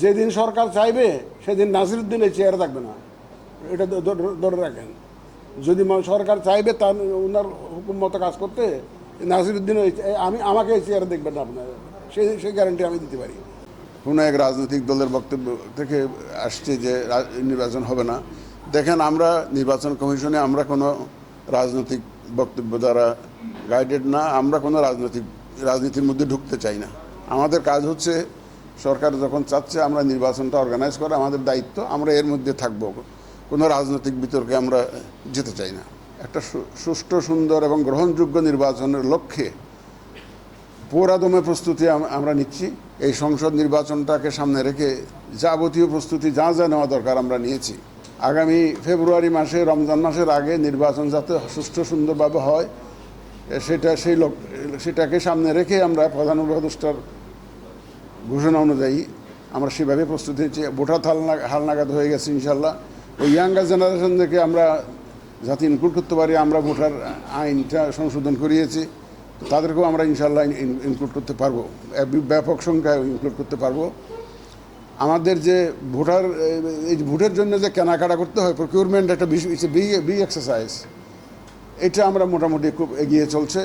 যেদিন সরকার চাইবে, সেদিন নাসিরুদ্দিন এই চেয়ারে থাকবে না। এটা ধরে রাখেন। যদি সরকার চাইবে তার ওনার হুকুম মতো কাজ করতে নাসিরুদ্দিন আমি, আমাকে এই চেয়ারে দেখবেন না আপনার। সেই সেই গ্যারান্টি আমি দিতে পারি। কোনো এক রাজনৈতিক দলের বক্তব্য থেকে আসছে যে নির্বাচন হবে না। দেখেন, আমরা নির্বাচন কমিশনে আমরা কোনো রাজনৈতিক বক্তব্য দ্বারা গাইডেড না, আমরা কোনো রাজনৈতিক, রাজনীতির মধ্যে ঢুকতে চাই না। আমাদের কাজ হচ্ছে সরকার যখন চাচ্ছে আমরা নির্বাচনটা অর্গানাইজ করা আমাদের দায়িত্ব, আমরা এর মধ্যে থাকব। কোনো রাজনৈতিক বিতর্কে আমরা যেতে চাই না। একটা সুষ্ঠু, সুন্দর এবং গ্রহণযোগ্য নির্বাচনের লক্ষ্যে পুরাদমে প্রস্তুতি আমরা নিচ্ছি। এই সংসদ নির্বাচনটাকে সামনে রেখে যাবতীয় প্রস্তুতি যা যা নেওয়া দরকার আমরা নিয়েছি। আগামী ফেব্রুয়ারি মাসে, রমজান মাসের আগে নির্বাচন যাতে সুষ্ঠু, সুন্দরভাবে হয়, সেটা সেই লোক সেটাকে সামনে রেখে আমরা প্রধান উপদেষ্টার ঘোষণা অনুযায়ী আমরা সেভাবে প্রস্তুতি নিচ্ছি ভোটার হাল হালনাগাদ হয়ে গেছে ইনশাল্লাহ ওই ইয়াঙ্গার জেনারেশন থেকে আমরা যাতে ইনক্লুড করতে পারি, আমরা ভোটার আইনটা সংশোধন করিয়েছি। তাদেরকেও আমরা ইনশাল্লাহ ইনক্লুড করতে পারব। ব্যাপক সংখ্যায় ইনক্লুড করতে পারব। আমাদের যে ভোটার, এই ভোটের জন্য যে কেনাকাটা করতে হয় প্রকিউরমেন্ট একটা বিগ এক্সারসাইজ এটা আমরা মোটামুটি খুব এগিয়ে চলছে।